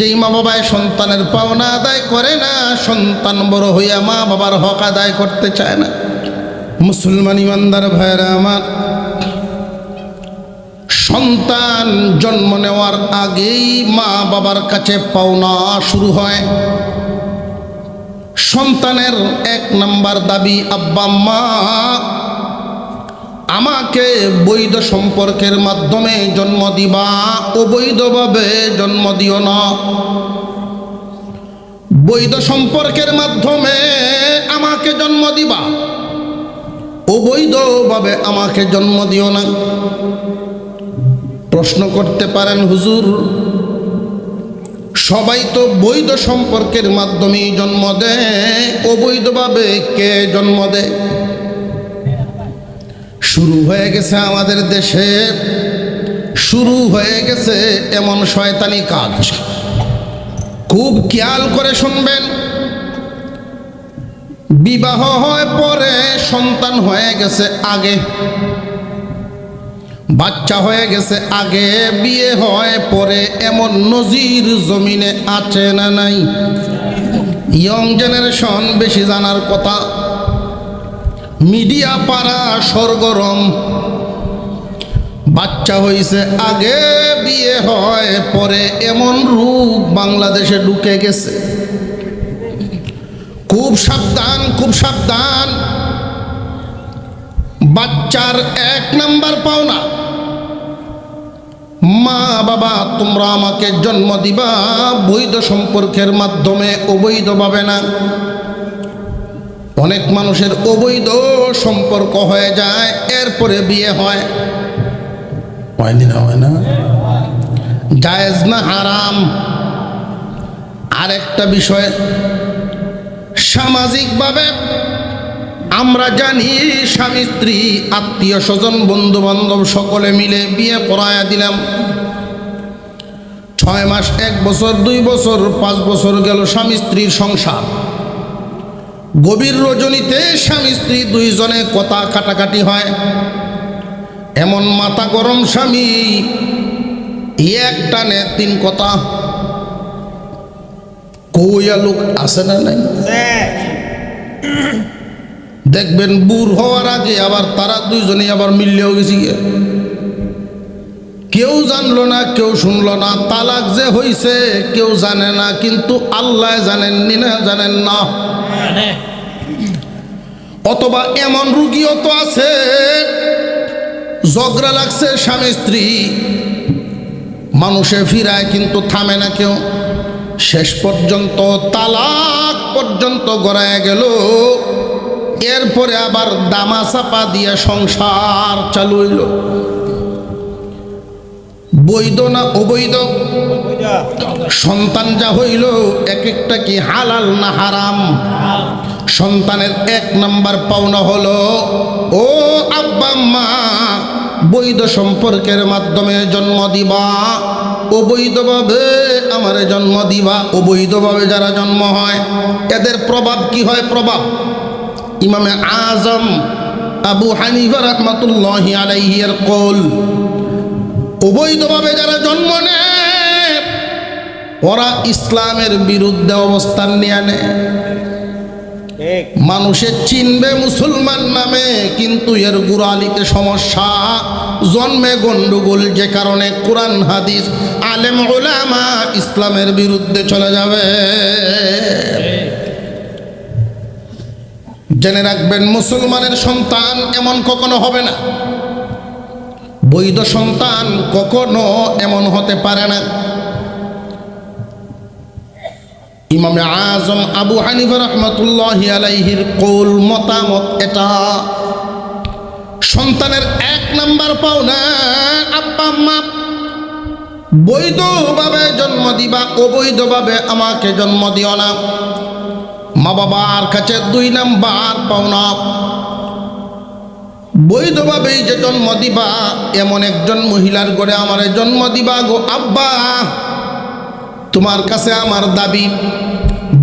যেই মা বাবায় সন্তানের পাওনা আদায় করে না, সন্তান বড় হইয়া মা বাবার হক আদায় করতে চায় না। মুসলমান ইমানদার ভাইরা আমার, সন্তান জন্ম নেওয়ার আগেই মা বাবার কাছে পাওনা শুরু হয়। সন্তানের এক নাম্বার দাবি, আব্বা, মা আমাকে বৈধ সম্পর্কের মাধ্যমে জন্ম দিবা অবৈধভাবে জন্ম দিও না। বৈধ সম্পর্কের মাধ্যমে আমাকে জন্ম দিবা অবৈধভাবে আমাকে জন্ম দিও না। প্রশ্ন করতে পারেন হুজুর, সবাই তো বৈধ সম্পর্কের মাধ্যমেই জন্ম দেয়, অবৈধভাবে কে জন্ম দেয়? শুরু হয়ে গেছে আমাদের দেশে। শুরু হয়ে গেছে এমন শয়তানি কাজ। খুব খেয়াল করে শুনবেন। বিবাহ হয় পরে, সন্তান হয়ে গেছে আগে। বাচ্চা হয়ে গেছে আগে, বিয়ে হয় পরে। এমন নজির জমিনে আছে না নাই? ইয়ং জেনারেশন বেশি জানার কথা। মিডিয়া পাড়া সরগরম। বাচ্চা হইছে, আগে বিয়ে হয়, পরে এমন রূপ বাংলাদেশে ঢুকে গেছে। খুব সাবধান খুব সাবধান। বাচ্চার এক নাম্বার পাওনা। মা, বাবা, তোমরা আমাকে জন্ম দিবা বৈধ সম্পর্কের মাধ্যমে, অবৈধভাবে না। অনেক মানুষের অবৈধ সম্পর্ক হয়ে যায়, এরপরে বিয়ে হয়। না হয় না? জায়েজ না হারাম? আরেকটা বিষয়, সামাজিকভাবে আমরা জানি স্বামী, স্ত্রী, আত্মীয়, স্বজন বন্ধু বান্ধব সকলে মিলে বিয়ে পড়ায়া দিলাম। ছয় মাস, এক বছর, দুই বছর, পাঁচ বছর গেল স্বামী, স্ত্রীর সংসার। গভীর রজনীতে স্বামী স্ত্রী দুইজনে কথা কাটাকাটি হয়। এমন মাথা গরম স্বামী এক টানে তিন কথা। কইয়া লোক আছে না নাই? দেখবেন বুড় হওয়ার আগে আবার তারা দুইজনে আবার মিললেও গেছি। কেউ জানলো না, কেউ শুনলো না, তালাক যে হইছে, কেউ জানে না, কিন্তু আল্লাহ জানেননি না, জানেন না। অথবা এমন রুগীও তো আছে, ঝগড়া লাগছে স্বামী স্ত্রী। মানুষে ফিরায় কিন্তু থামে না কেউ। শেষ পর্যন্ত, তালাক পর্যন্ত গড়ায় গেল। এরপরে আবার দামা চাপা দিয়ে সংসার চালু হইল বৈধ না অবৈধ? সন্তান যা হইল এক একটা কি হালাল না হারাম? সন্তানের এক নাম্বার পাওনা হলো ও আব্বা মা বৈধ সম্পর্কের মাধ্যমে জন্ম দিবা। অবৈধভাবে আমার জন্ম দিবা। অবৈধভাবে যারা জন্ম হয় এদের প্রভাব কি হয়? প্রভাব। ইমামে আজম আবু হানিফা রহমতুল্লাহ আলাইহির কল অবৈধভাবে যারা জন্ম নেয় ওরা ইসলামের বিরুদ্ধে অবস্থান নিয়ে নেয়। মানুষে চিনবে মুসলমান নামে কিন্তু এর গুড়ালিতে সমস্যা। জন্মে গন্ডগোল যে কারণে কোরআন হাদিস আলেম ওলামা ইসলামের বিরুদ্ধে চলে যাবে। জেনে রাখবেন মুসলমানের সন্তান এমন কখনো হবে না। বৈধ সন্তান কখনো এমন হতে পারে না। ইমামে আজম আবু হানিফা রহমতুল্লাহ আলাইহির কৌল মতামত এটা। সন্তানের এক নাম্বার পাওনা, আব্বা, আম্মা, বৈধভাবে জন্ম দিবা, অবৈধভাবে আমাকে জন্ম দিও না। মা বাবার কাছে দুই নাম্বার পাওনা। বৈধভাবেই যে জন্ম দিবা, এমন একজন মহিলার গড়ে আমার জন্ম দিবা গো আব্বা। তোমার কাছে আমার দাবি,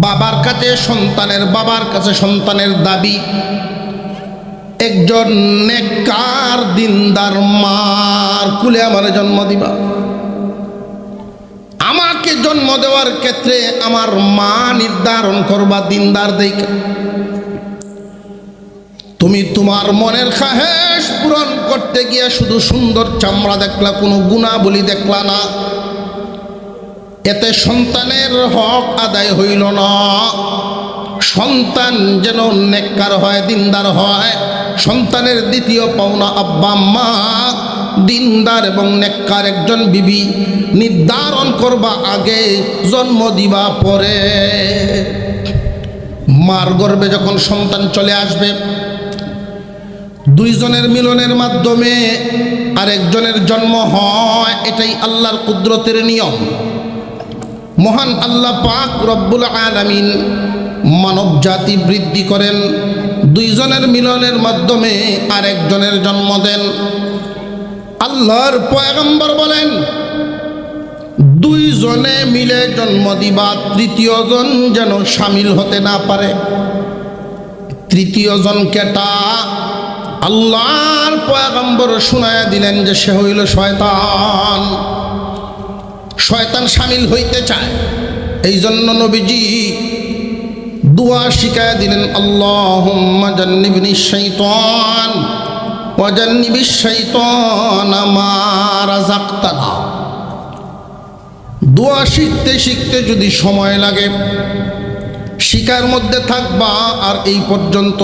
বাবার কাছে সন্তানের, বাবার কাছে সন্তানের দাবি। একজন নেককার দিনদার মার কুলে আমার জন্ম দিবা। আমাকে জন্ম দেওয়ার ক্ষেত্রে আমার মা নির্ধারণ করবা দিনদার দেখে তুমি তোমার মনের খাহেশ পূরণ করতে গিয়ে শুধু সুন্দর চামড়া দেখলা, কোনো গুণাবলী দেখলা না। এতে সন্তানের হক আদায় হইল না। সন্তান যেন নেককার হয়, দিনদার হয়, সন্তানের দ্বিতীয় পাওনা আব্বা মা দিনদার এবং নেককার একজন বিবি নির্ধারণ করবা আগে, জন্ম দিবা পরে। মার গর্বে যখন সন্তান চলে আসবে দুইজনের মিলনের মাধ্যমে আরেকজনের জন্ম হয়, এটাই আল্লাহর কুদরতের নিয়ম। মহান আল্লাহ পাক রব্বুল আলামিন মানব জাতি বৃদ্ধি করেন, দুইজনের মিলনের মাধ্যমে আরেকজনের জন্ম দেন। আল্লাহর পয়গম্বর বলেন, দুইজনে মিলে জন্ম দিবা, তৃতীয়জন যেন সামিল হতে না পারে। তৃতীয়জন কেটা? আল্লাহর পয়গম্বর শুনায়া দিলেন যে সে হইল শয়তান। শয়তান সামিল হইতে চায়। এই জন্য নবীজি দুয়া শিখায় দিলেন আল্লাহ দোয়া শিখতে শিখতে যদি সময় লাগে শিকার মধ্যে থাকবা, আর এই পর্যন্ত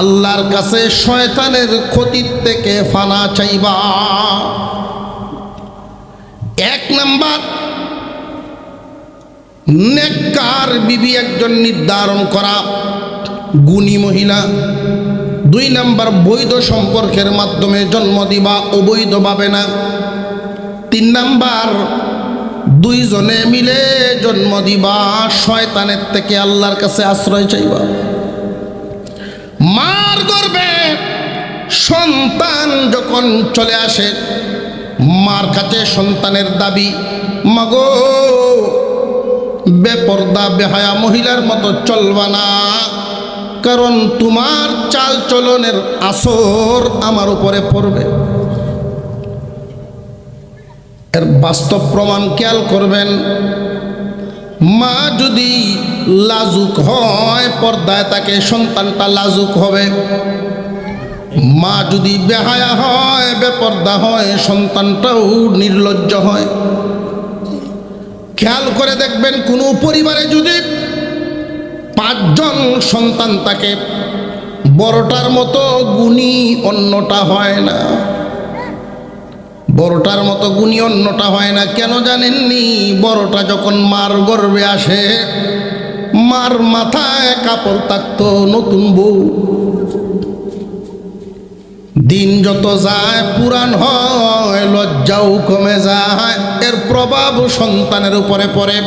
আল্লাহর কাছে শয়তানের ক্ষতির থেকে ফানা চাইবা। এক নাম্বার, নেককার বিবি একজন নির্ধারণ করা, গুণী মহিলা। দুই নাম্বার, বৈধ সম্পর্কের মাধ্যমে জন্ম দিবা অবৈধ পাবে না। তিন নাম্বার দুইজনে মিলে জন্ম দিবা, শয়তানের থেকে আল্লাহর কাছে আশ্রয় চাইবা। মার গর্বে সন্তান যখন চলে আসে, মার কাছে সন্তানের দাবি, মাগো, বেপর্দা, বেহায়া মহিলার মতো চলবা না, কারণ তোমার চাল চলনের আসর আমার উপরে পড়বে। এর বাস্তব প্রমাণ খেয়াল করবেন। মা যদি লাজুক হয়, পর্দায় তাকে সন্তানটা লাজুক হবে। মা যদি বেহায়া হয়, বেপর্দা হয়, সন্তানটাও নির্লজ্জ হয়। খেয়াল করে দেখবেন, কোনো পরিবারে যদি পাঁচজন সন্তান তাকে বড়টার মতো গুণী অন্যটা হয় না। বড়টার মতো গুণী অন্যটা হয় না। কেন জানেননি? বড়টা যখন মার গর্বে আসে, মার মাথায় কাপড় থাকতো নতুন বউ। দিন যত যায়, পুরাণ হয়, লজ্জাও কমে যায়, এর প্রভাব সন্তানের উপরে পড়ে।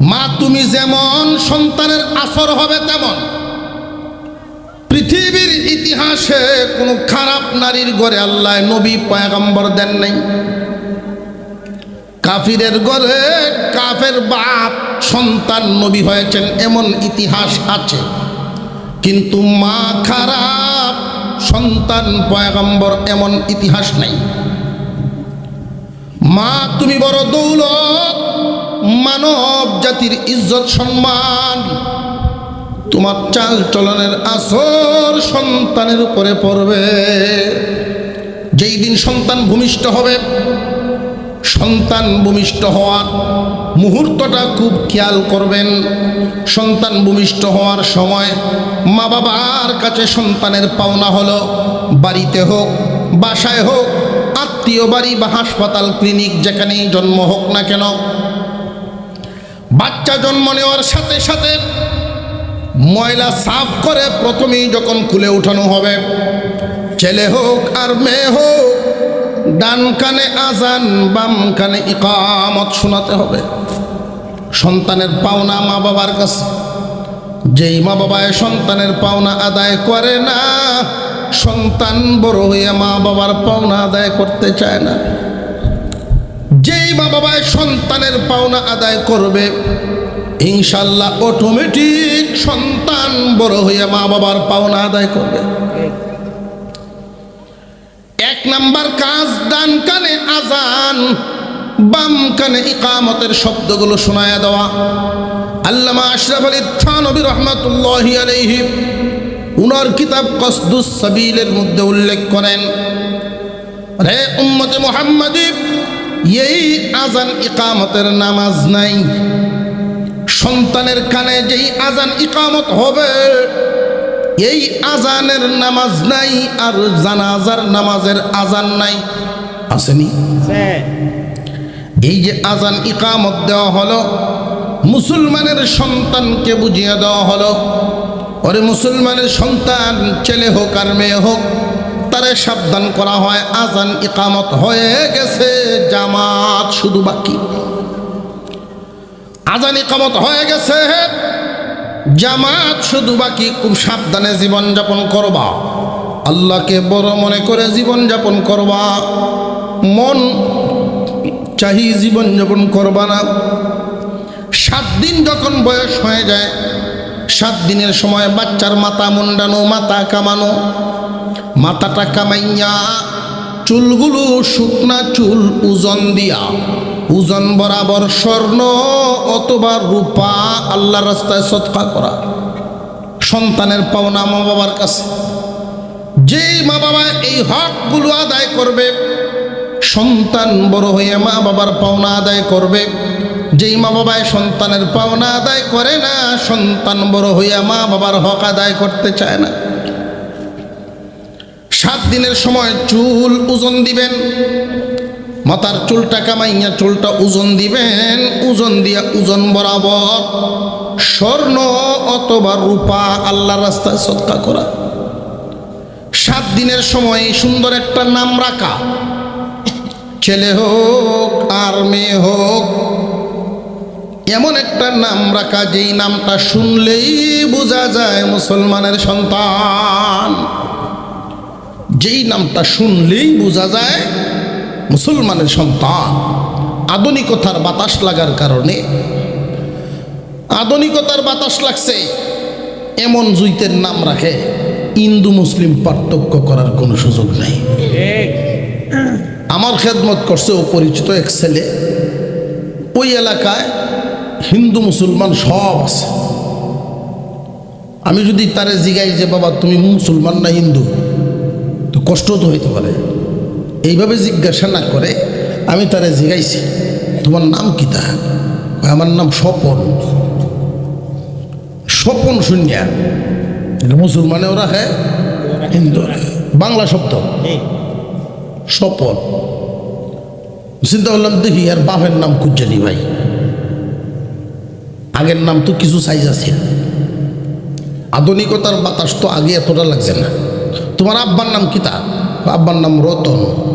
মা, তুমি যেমন সন্তানের আসর হবে তেমন পৃথিবীর ইতিহাসে কোনো খারাপ নারীর ঘরে আল্লাহ নবী পয়গম্বর দেন নাই। কাফিরের ঘরে কাফের বাপ, সন্তান নবী হয়েছেন এমন ইতিহাস আছে। কিন্তু মা খারাপ, সন্তান পয়গম্বর এমন ইতিহাস নাই। মা, তুমি বড় দৌলত, মানব জাতির ইজ্জত সম্মান তোমার চাল চলনের আসর সন্তানের উপরে পড়বে। যেই দিন সন্তান ভূমিষ্ঠ হবে, সন্তান ভূমিষ্ঠ হওয়ার মুহূর্তটা খুব খেয়াল করবেন। সন্তান ভূমিষ্ঠ হওয়ার সময় মা বাবার কাছে সন্তানের পাওনা হলো, বাড়িতে হোক, বাসায় হোক, আত্মীয় বাড়ি বা হাসপাতাল, ক্লিনিক যেখানেই জন্ম হোক না কেন। বাচ্চা জন্ম নেওয়ার সাথে সাথে ময়লা সাফ করে প্রথমেই যখন খুলে উঠানো হবে, ছেলে হোক আর মেয়ে হোক, ডান কানে আজান, বাম কানে ইকামত শোনাতে হবে। সন্তানের পাওনা মা বাবার কাছে। যেই মা বাবায় সন্তানের পাওনা আদায় করে না, সন্তান বড় হয়ে মা বাবার পাওনা আদায় করতে চায় না। যেই মা বাবায় সন্তানের পাওনা আদায় করবে ইনশাল্লাহ অটোমেটিক সন্তান বড় হয়ে মা বাবার পাওনা আদায় করবে। এক নাম্বার কাজ, ডান কানে আজান, বাম কানে ইকামতের শব্দগুলো শোনায়া দেওয়া। আল্লামা আশরাফ আলী থানবী রহমতুল্লাহ আলাইহি উনার কিতাব কসদুস সাবিলের মধ্যে উল্লেখ করেন রে উম্মতে মোহাম্মদী, এই আজান ইকামতের নামাজ নাই। সন্তানের কানে যেই আজান ইকামত হবে, এই আজানের নামাজ নাই আর জানাজার নামাজের আজান নাই। আসেনি? এই যে আজান ইকামত দেওয়া হলো, মুসলমানের সন্তানকে বুঝিয়ে দেওয়া হলো, ওরে মুসলমানের সন্তান ছেলে হোক আর মেয়ে হোক, তারে সাবধান করা হয়, আজান ইকামত হয়ে গেছে, জামাত শুধু বাকি। আজান ইকামত হয়ে গেছে। জামাত শুধু বাকি খুব সাবধানে জীবনযাপন করবা। আল্লাহকে বড় মনে করে জীবনযাপন করবা। মন চাহি জীবনযাপন করবা না। সাত দিন যখন বয়স হয়ে যায়, সাত দিনের সময় বাচ্চার মাথা মুন্ডানো, মাথা কামানো, মাথাটা কামাইয়া চুলগুলো শুকনা চুল ওজন দিয়া ওজন বরাবর স্বর্ণ অথবা রূপা আল্লাহ রাস্তায় সৎকা করা। সন্তানের পাওনা মা বাবার কাছে। যেই মা বাবা এই হকগুলো আদায় করবে, সন্তান বড় হয়ে মা বাবার পাওনা আদায় করবে। যেই মা বাবায় সন্তানের পাওনা আদায় করে না, সন্তান বড় হইয়া মা বাবার হক আদায় করতে চায় না। সাত দিনের সময় চুল ওজন দিবেন। মাথার চুলটা কামাইয়া চুলটা ওজন দিবেন, ওজন দিয়া ওজন বরাবর স্বর্ণ অথবা রূপা আল্লাহ রাস্তায় সৎকা করা। সাত দিনের সময় সুন্দর একটা নাম রাখা। ছেলে হোক আর মেয়ে হোক, এমন একটা নাম রাখা যেই নামটা শুনলেই বোঝা যায় মুসলমানের সন্তান। যেই নামটা শুনলেই বোঝা যায় মুসলমানের সন্তান, আধুনিকতার বাতাস লাগার কারণে, আধুনিকতার বাতাস লাগছে, এমন জুইতের নাম রাখে হিন্দু মুসলিম পার্থক্য করার কোনো সুযোগ নেই। আমার খেদমত করছে অপরিচিত এক ছেলে, ওই এলাকায় হিন্দু মুসলমান সব আছে। আমি যদি তারে জিগাই যে, বাবা, তুমি মুসলমান না হিন্দু? তো কষ্ট তো হইতে পারে। এইভাবে জিজ্ঞাসা না করে আমি তারে জিগাইছি তোমার নাম কি তা? আমার নাম স্বপন। স্বপন শূন্যা এটা মুসলমানেও রাখে হিন্দু রাখে বাংলা শব্দ। স্বপন। চিন্তা করলাম দেখি আর বাপের নাম কুজ্জানি ভাই। আগের নাম তো কিছু সাইজ আছে। আধুনিকতার বাতাস তো আগে এতটা লাগছে না। তোমার আব্বার নাম কি তা? আব্বার নাম রতন।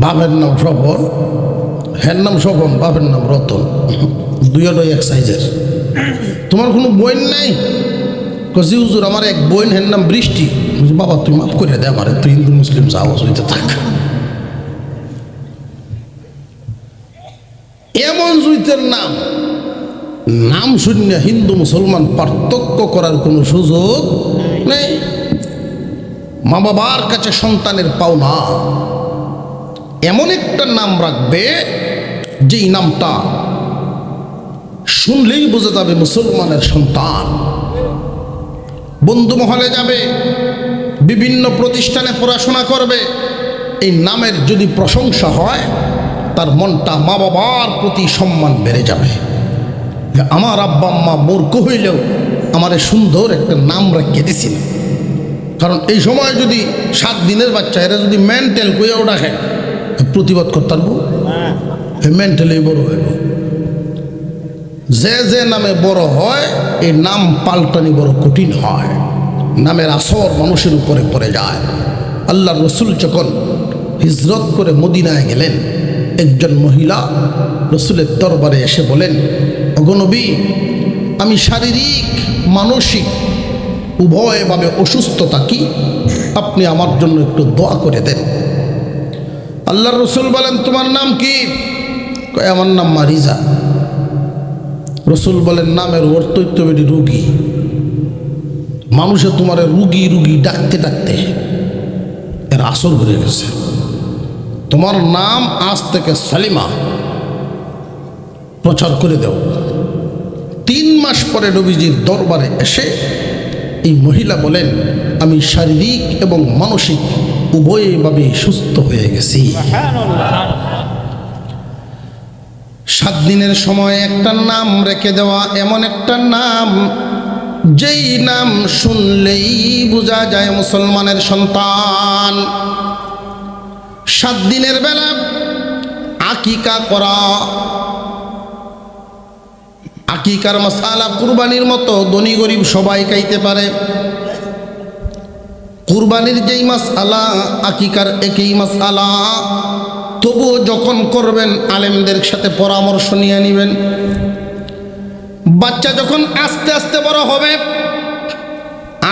বাপের নাম স্বপন হ্যার নাম স্বপন, বাপের নাম রতন। দুইটাই এক সাইজের তোমার কোনো বইন নাই? কজি হুজুর, আমার এক বইন হের নাম বৃষ্টি। বাবা তুই মাফ করে দে আমার তুই হিন্দু মুসলিম সাহস হইতে থাক। এমন জুইতের নাম নাম শূন্য হিন্দু মুসলমান পার্থক্য করার কোনো সুযোগ নেই। মা বাবার কাছে সন্তানের পাওনা। এমন একটা নাম রাখবে যেই নামটা শুনলেই বোঝা যাবে মুসলমানের সন্তান। বন্ধু মহলে যাবে, বিভিন্ন প্রতিষ্ঠানে পড়াশোনা করবে, এই নামের যদি প্রশংসা হয়, তার মনটা মা বাবার প্রতি সম্মান বেড়ে যাবে। আমার আব্বা আম্মা মূর্খ হইলেও আমারে সুন্দর একটা নাম রেখে দিছিল। কারণ এই সময় যদি সাত দিনের বাচ্চা, এরা যদি মেন্টাল কইয়াও রাখে প্রতিবাদ করতে পারব মেন্টালি বড় হইব যে যে নামে বড় হয় এই নাম পাল্টানি বড় কঠিন হয়। নামের আসর মানুষের উপরে পড়ে যায়। আল্লাহ রসুল যখন হিজরত করে মদিনায় গেলেন একজন মহিলা রসুলের দরবারে এসে বলেন অগনবী আমি শারীরিক মানসিক উভয়ভাবে অসুস্থ থাকি আপনি আমার জন্য একটু দোয়া করে দেন। আল্লাহ রসুল বলেন, তোমার নাম কি? আমার নাম মারিজা। রসুল বলেন, নামের অর্থ বেটি রুগী। মানুষে তোমার রুগী রুগী ডাকতে ডাকতে এর আসর হয়ে গেছে। তোমার নাম আজ থেকে সালিমা। প্রচার করে দেও। তিন মাস পরে নবীজির দরবারে এসে এই মহিলা বলেন, আমি শারীরিক এবং মানসিক উভয়ভাবে সুস্থ হয়ে গেছি। সাত দিনের সময় একটা নাম রেখে দেওয়া, এমন একটা নাম, যেই নাম শুনলেই বোঝা যায় মুসলমানের সন্তান। সাত দিনের বেলা আকিকা করা, আকিকার মশালা কুরবানির মতো ধনী গরিব সবাই খাইতে পারে। কুরবানির যেই মাস আলা, আকিকার একই মাস আলা। তবুও যখন করবেন, আলেমদের সাথে পরামর্শ নিয়ে নেবেন। বাচ্চা যখন আস্তে আস্তে বড় হবে,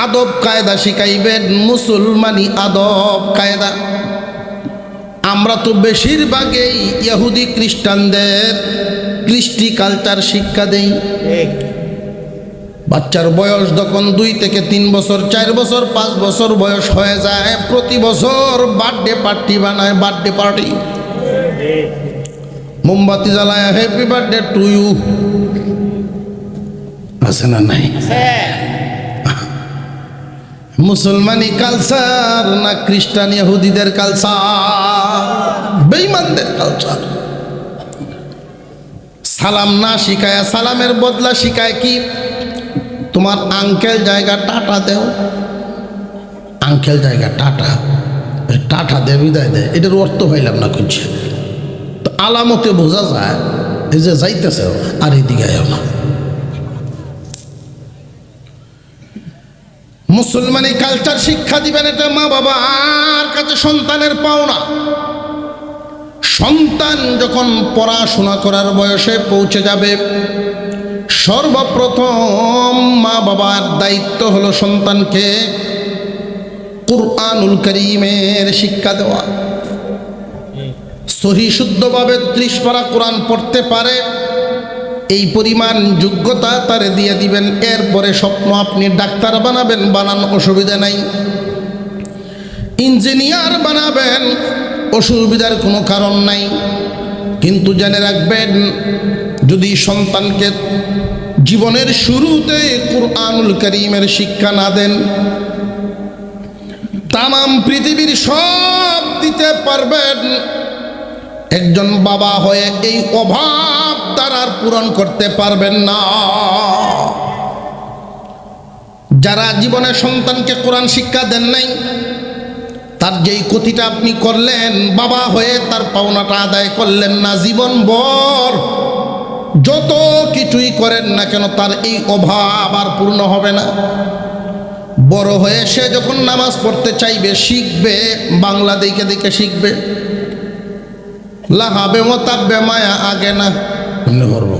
আদব কায়দা শিখাইবেন, মুসলমানি আদব কায়দা। আমরা তো বেশিরভাগই ইহুদি খ্রিস্টানদের কৃষ্টি কালচার শিক্ষা দেই। বাচ্চার বয়স যখন দুই থেকে তিন বছর, চার বছর, পাঁচ বছর বয়স হয়ে যায়, প্রতি বছর বার্থডে পার্টি বানায় বার্থডে পার্টি মোমবাতি জ্বালায় হ্যাপি বার্থডে টু ইউ আছে না নাই? মুসলমানি কালচার না খ্রিস্টান ইহুদিদের কালচার বেইমানদের কালচার সালাম না শিখায়, সালামের বদলা শিখায় কি? তোমার আঙ্কেল জায়গা টাটা দেও। আঙ্কেল জায়গা টাটা। টাটা দে, বিদায় দেয় এটার অর্থ পাইলাম না করছে তো আলামতে বোঝা যায়, এই যে যাইতেছে আর এদিকে না। মুসলমানি কালচার শিক্ষা দিবেন এটা মা বাবা, আর কাছে সন্তানের পাওনা সন্তান যখন পড়াশোনা করার বয়সে পৌঁছে যাবে সর্বপ্রথম মা বাবার দায়িত্ব হলো সন্তানকে কুরআনুল করিমের শিক্ষা দেওয়া। সহি শুদ্ধভাবে ত্রিশ পারা কোরআন পড়তে পারে, এই পরিমাণ যোগ্যতা তারে দিয়ে দিবেন, এরপরে স্বপ্ন আপনি ডাক্তার বানাবেন, বানান অসুবিধা নাই। ইঞ্জিনিয়ার বানাবেন, অসুবিধার কোনো কারণ নাই। কিন্তু জেনে রাখবেন যদি সন্তানকে জীবনের শুরুতে কুরআনুল করিমের শিক্ষা না দেন, তামাম পৃথিবীর সব দিতে পারবেন। একজন বাবা হয়ে এই অভাব তার পূরণ করতে পারবেন না। যারা জীবনে সন্তানকে কোরআন শিক্ষা দেন নাই, তার যেই ক্ষতিটা আপনি করলেন, বাবা হয়ে তার পাওনাটা আদায় করলেন না জীবন বর যত কিছুই করেন না কেন, তার এই অভাব আর পূর্ণ হবে না। বড় হয়ে সে যখন নামাজ পড়তে চাইবে, শিখবে, বাংলা দেখে দেখে শিখবে। লাহাবে মতাব্বে মায়া আগে না, এমনি করব।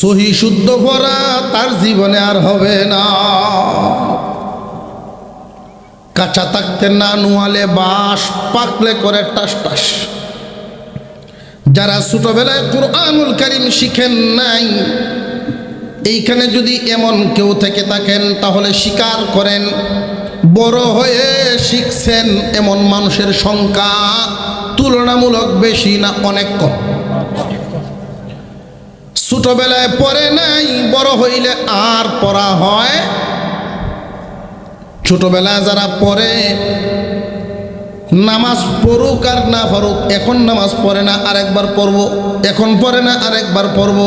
সহি শুদ্ধ ভরা তার জীবনে আর হবে না। কাঁচা থাকতে না, নুয়ালে বাস পাকলে করে টাস টাস। যারা ছোটবেলায় কোরআনুল করিম শিখেন নাই, এইখানে যদি এমন কেউ থেকে থাকেন, তাহলে স্বীকার করেন। বড় হয়ে শিখছেন এমন মানুষের সংখ্যা তুলনামূলক বেশি না অনেক কম। ছোটবেলায় পড়ে নাই, বড় হইলে আর পড়া হয়। ছোটবেলায় যারা পড়ে নামাজ পড়ুক আর না পড়ুক, এখন নামাজ পড়ে না, আরেকবার পড়ব, এখন পড়ে না, আরেকবার পড়ব।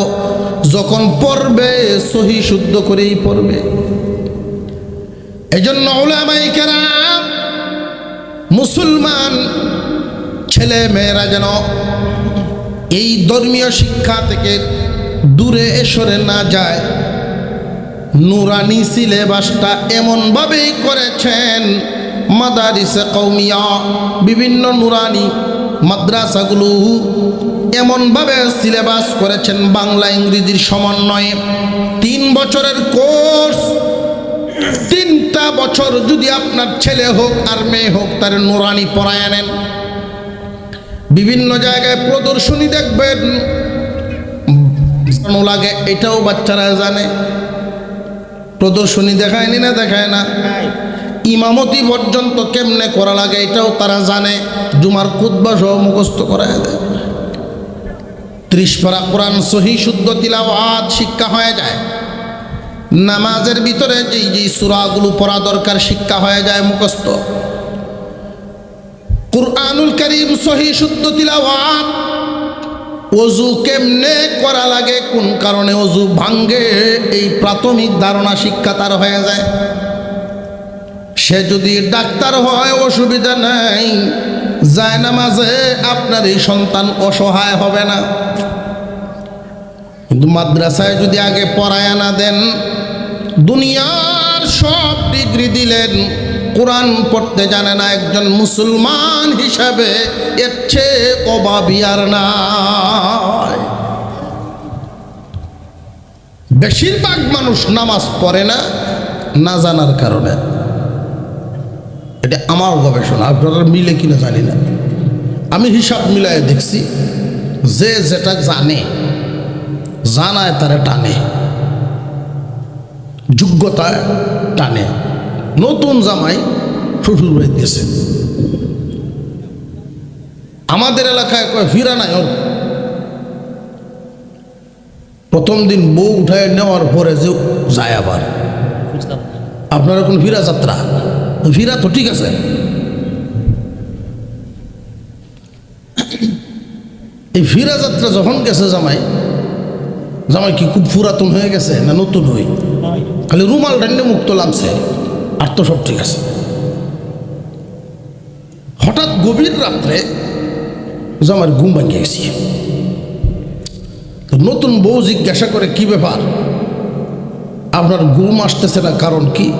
যখন পড়বে, সহি শুদ্ধ করেই পড়বে। এই জন্য ওলামাই কেরাম, মুসলমান ছেলে মেয়েরা যেন এই ধর্মীয় শিক্ষা থেকে দূরে সরে না যায়। নুরানি সিলেবাসটা এমনভাবেই করেছেন মাদারিসে কৌমিয়া বিভিন্ন নুরানি মাদ্রাসাগুলো এমনভাবে সিলেবাস করেছেন বাংলা ইংরেজির সমন্বয়ে। তিন বছরের কোর্স, তিনটা বছর যদি আপনার ছেলে হোক আর মেয়ে হোক তার নুরানি পড়ায় আনেন বিভিন্ন জায়গায় প্রদর্শনী দেখবেন। লাগে, এটাও বাচ্চারা জানে। প্রদর্শনী দেখায়নি না, দেখায় না? ইমামতি পর্যন্ত কেমনে করা লাগে এটাও তারা জানে। জুমার কুদ্বা সহ মুখস্থ করা দেয় কোরআন সহি শুদ্ধ তিলাওয়াত শিক্ষা হয়ে যায়। নামাজের ভিতরে যেই যেই সুরাগুলো পড়া দরকার শিক্ষা হয়ে যায় মুখস্থ। কুরআনুল করিম সহি শুদ্ধ তিলাওয়াত অজু কেমনে করা লাগে, কোন কারণে অজু ভাঙ্গে এই প্রাথমিক ধারণা শিক্ষা তার হয়ে যায়। সে যদি ডাক্তার হয়, অসুবিধা নাই। যায় না মাঝে আপনার এই সন্তান অসহায় হবে না। কিন্তু মাদ্রাসায় যদি আগে পড়ায় না দেন, দুনিয়ার সব ডিগ্রি দিলেন। কোরআন পড়তে জানে না একজন মুসলমান হিসাবে, এর চেয়ে অভাবী আর নাই। বেশিরভাগ মানুষ নামাজ পড়ে না না জানার কারণে। এটা আমার গবেষণা আপনারা মিলে কিনা জানি না। আমি হিসাব মিলাই দেখছি যে যেটা জানে জানায় তারা টানে। যোগ্যতায় টানে। নতুন জামাই শ্বশুর বাড়ি দিয়েছে আমাদের এলাকায় কয় ফিরা নাই ওর প্রথম দিন বউ উঠায় নেওয়ার পরে যে যায় আবার। আপনারা কোন ফিরা যাত্রা? ফিরা তো ঠিক আছে। এই ফিরা যাত্রা যখন গেছে জামাই জামাই কি খুব পুরাতন হয়ে গেছে না নতুন হই? খালি রুমাল ডান্ডে মুক্ত লাগছে আর তো সব ঠিক আছে। হঠাৎ গভীর রাত্রে জামার ঘুম ভাঙিয়ে গেছি। তো নতুন বউ জিজ্ঞাসা করে কি ব্যাপার? আপনার ঘুম আসতেছে না কারণ কি?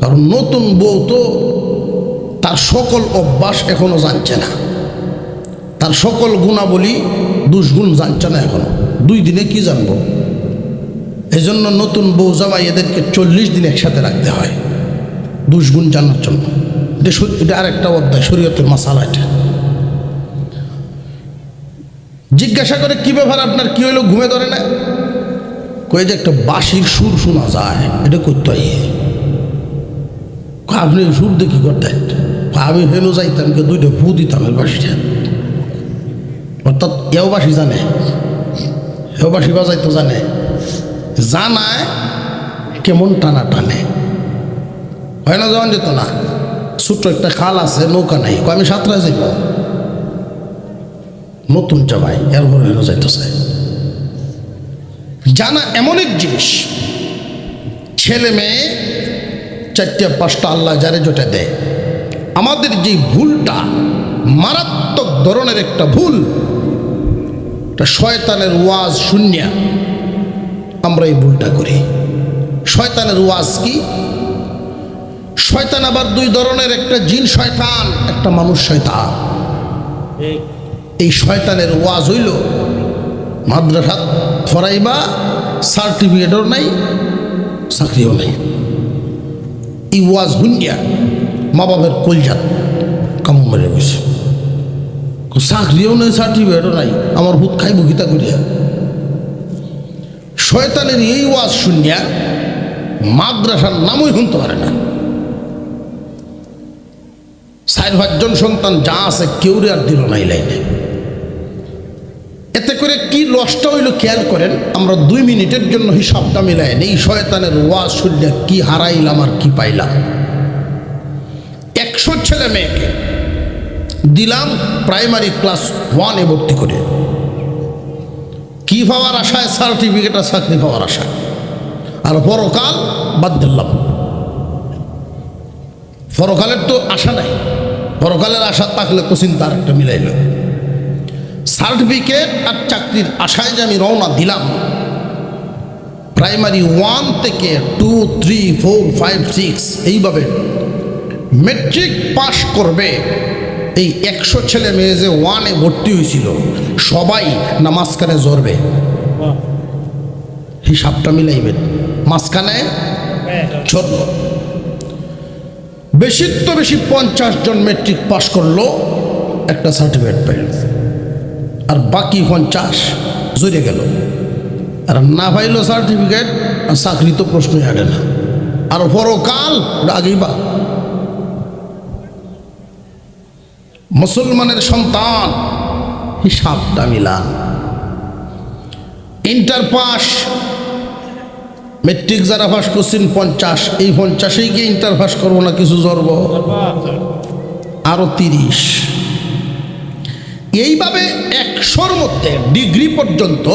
কারণ নতুন বউ তো তার সকল অভ্যাস এখনও জানছে না। তার সকল গুণাবলী, দুষ্গুণ জানছে না এখনও। দুই দিনে কি জানব? এই জন্য নতুন বউ জামাই এদেরকে চল্লিশ দিন একসাথে রাখতে হয়। দুষ্গুণ জানার জন্য। এটা আরেকটা অধ্যায়, শরীয়তের মাসালা এটা। জিজ্ঞাসা করে কি ব্যাপার আপনার, কি হইল, ঘুমে ধরে না? কয়ে যে একটা বাঁশির সুর শোনা যায়। এটা করতে হয়। আপনি এই সুর দিয়ে কি করতেন। আমি হেনো যাইতাম কে দুইটা ফু দিতাম এই বাঁশিটা অর্থাৎ এও বাঁশি জানে, এও বাঁশি বাজাইতো জানে। জানায়, কেমন টানা টানে। হয় না যখন যেত না। ছোট্ট একটা খাল আছে, নৌকা নাই। আমি সাঁতরায় যাইব? নতুন জামাই এরপরে হেনো যাইতেছে। জানা এমন এক জিনিস, ছেলে মেয়ে চারটে, পাঁচটা আল্লাহ যারে জোটে দেয়। আমাদের যে ভুলটা, মারাত্মক ধরনের একটা ভুল শয়তানের ওয়াজ শূন্য। আমরা এই ভুলটা করি। শয়তানের ওয়াজ কি? শয়তান আবার দুই ধরনের, একটা জিন শয়তান, একটা মানুষ শয়তান। এই শয়তানের ওয়াজ হইল মাদ্রাসা ফরাইবা সার্টিফিকেটও নাই, চাকরিও নাই। এই ওয়াজ হুন্ডিয়া মা বাবার কলজাত কামু মেরে বসে চাকরিও নেই সার্টিফিকেটও নাই আমার ভূত খাইব গীতা করিয়া শয়তানের এই ওয়াজ শুনিয়া মাদ্রাসার নামই শুনতে পারে না চার পাঁচজন সন্তান যা আছে কেউরে আর দিল নাই লাইনে করে কি লসটা হইল খেয়াল করেন, আমরা দুই মিনিটের জন্য হিসাবটা মিলাই এই শয়তানের ওয়াজ শুনলে কি হারাইলাম আর কি পাইলাম। একশো ছেলে মেয়েকে দিলাম প্রাইমারি ক্লাস ওয়ানে ভর্তি করে। কি পাওয়ার আশায়? সার্টিফিকেট আর চাকরি পাওয়ার আশায়? আর পরকাল বাদ দিলাম। পরকালের তো আশা নাই। পরকালের আশা থাকলে তো চিন্তা একটা মিলাইল। সার্টিফিকেট আর চাকরির আশায় যে আমি রওনা দিলাম, প্রাইমারি ওয়ান থেকে two, three, four, five, six, এইভাবে মেট্রিক পাশ করবে এই একশো ছেলে মেয়ে যে ওয়ানে ভর্তি হয়েছিল, সবাই না মাঝখানে জড়বে হিসাবটা মিলাইবেন। মাঝখানে ছোট। বেশি তো বেশি পঞ্চাশ জন মেট্রিক পাস করল, একটা সার্টিফিকেট পেল আর বাকি পঞ্চাশ জড়ে গেল। আর না পাইলো সার্টিফিকেট আর চাকরি তো প্রশ্নই হাঁটে না। আর পরকাল আগেই বা। মুসলমানের সন্তান, হিসাবটা মিলান। ইন্টার পাস মেট্রিক যারা পাস করছেন পঞ্চাশ, এই পঞ্চাশেই গিয়ে ইন্টার পাস করব না, কিছু জর্ব আরও তিরিশ। এইভাবে একশোর মধ্যে ডিগ্রি পর্যন্ত,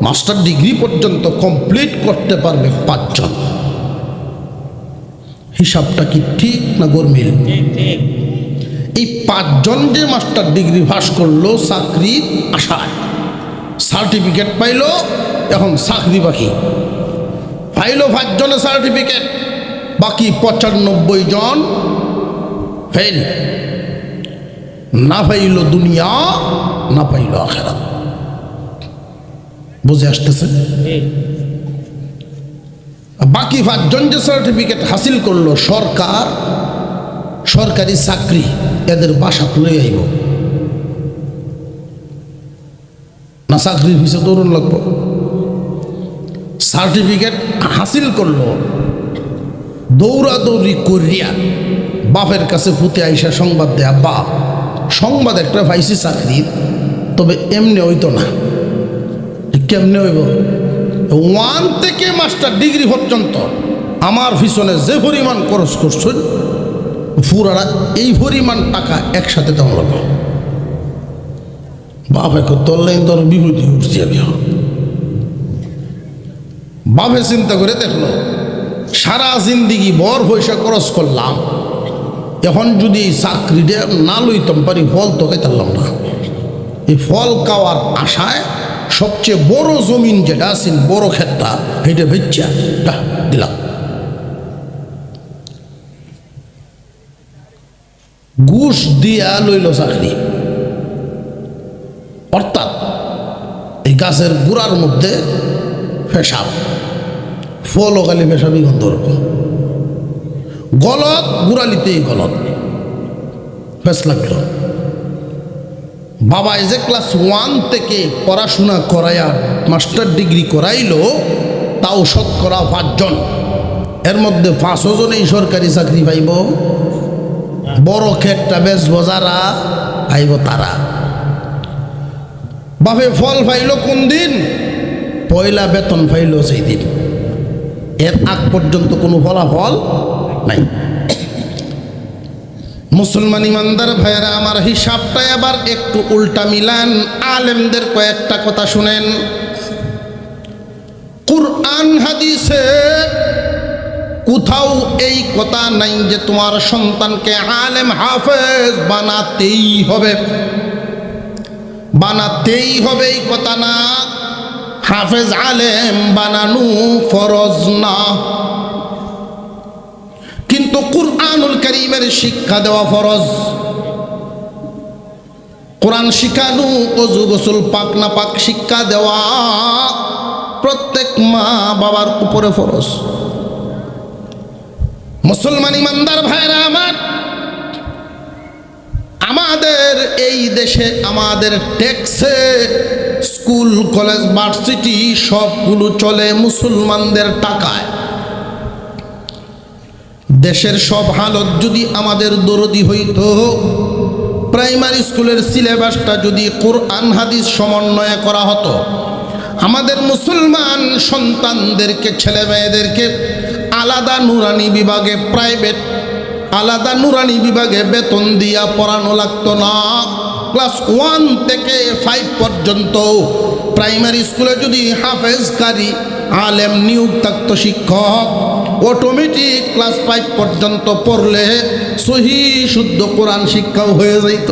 মাস্টার ডিগ্রি পর্যন্ত কমপ্লিট করতে পারবে পাঁচজন। হিসাবটা কি ঠিক না গরমিল? এই পাঁচজন যে মাস্টার ডিগ্রি পাস করল, চাকরির আশায়। সার্টিফিকেট পাইলো, এখন চাকরি বাকি। পাইলো পাঁচজনের সার্টিফিকেট, বাকি পঁচানব্বই জন ফেল। না পাইল দুনিয়া, না পাইল আখেরা বুঝে আসতেছে? বাকি পাঁচজন যে সার্টিফিকেট হাসিল করল, সরকার, সরকারি চাকরি, এদের বাসা তুলে আইব। না চাকরির পিছিয়ে দৌড়ন লাগবো? সার্টিফিকেট হাসিল করল, দৌড়াদৌড়ি করিয়া বাপের কাছে ফুতে আইসা সংবাদ দেয়া বাপ। সংবাদ একটা পাইছি চাকরির তবে এমনি হইতো না। কেমনে হইব? ওয়ান থেকে মাস্টার ডিগ্রি পর্যন্ত আমার পিছনে যে পরিমাণ খরচ করছেন পুরারা এই পরিমাণ টাকা একসাথে দেওয়া লাগবে। বাপ এখন তোর তোর বিভূতি উঠছি আমি। বাপে চিন্তা করে দেখল, সারা জিন্দিগি বর পয়সা খরচ করলাম। এখন যদি চাকরিটা না লইতাম পারি, ফল তো খাইতাম না। এই ফল খাওয়ার আশায় সবচেয়ে বড় জমিন যেটা আছে, বড় ক্ষেতটা এটা বেচা, টা, দিলাম। ঘুষ দিয়া লইল চাকরি। অর্থাৎ এই গাছের গুড়ার মধ্যে পেশাব ফল খালি পেশাবই গন্ধ গলত গুড়ালিতেই গলত। বেশ লাগল বাবা এই যে ক্লাস ওয়ান থেকে পড়াশোনা করাইয়া মাস্টার ডিগ্রি করাইলো তাও শতকরা পাঁচজন। এর মধ্যে পাঁচশো জনেই সরকারি চাকরি পাইব। বড় ক্ষেতটা বেশ যারা, পাইব তারা। বাপে ফল পাইল কোন দিন? পয়লা বেতন পাইল সেই দিন। এর আগ পর্যন্ত কোনো ফলাফল নাই। মুসলমান ইমানদার ভাইয়েরা, আমার হিসাবটা এবার একটু উল্টা মিলান। আলেমদের কয়েকটা কথা শুনেন। কুরআন হাদিসে কোথাও এই কথা নাই যে তোমার সন্তানকে আলেম হাফেজ বানাতেই হবে। বানাতেই হবে এই কথা না। হাফেজ আলেম বানানো ফরজ না। কিন্তু কুরআনুল করিমের শিক্ষা দেওয়া ফরজ। কোরআন শিখানো, অজু গোসল, পাক না পাক শিক্ষা দেওয়া প্রত্যেক মা বাবার উপরে ফরজ। মুসলমান ইমানদার ভাইরা আমার, আমাদের এই দেশে, আমাদের ট্যাক্সে, স্কুল, কলেজ, ভার্সিটি সবগুলো চলে মুসলমানদের টাকায়। দেশের সব হালত যদি আমাদের দরদি হইতো, প্রাইমারি স্কুলের সিলেবাসটা যদি কোরআন হাদিস সমন্বয় করা হতো, আমাদের মুসলমান সন্তানদেরকে ছেলে মেয়েদেরকে আলাদা নুরানি বিভাগে প্রাইভেট, আলাদা নুরানি বিভাগে বেতন দিয়া পড়ানো লাগতো না। ক্লাস ওয়ান থেকে ফাইভ পর্যন্ত প্রাইমারি স্কুলে যদি হাফেজকারী আলেম নিয়োগ থাকতো শিক্ষক অটোমেটিক ক্লাস ফাইভ পর্যন্ত পড়লে সহি শুদ্ধ কোরআন শিক্ষাও হয়ে যাইত।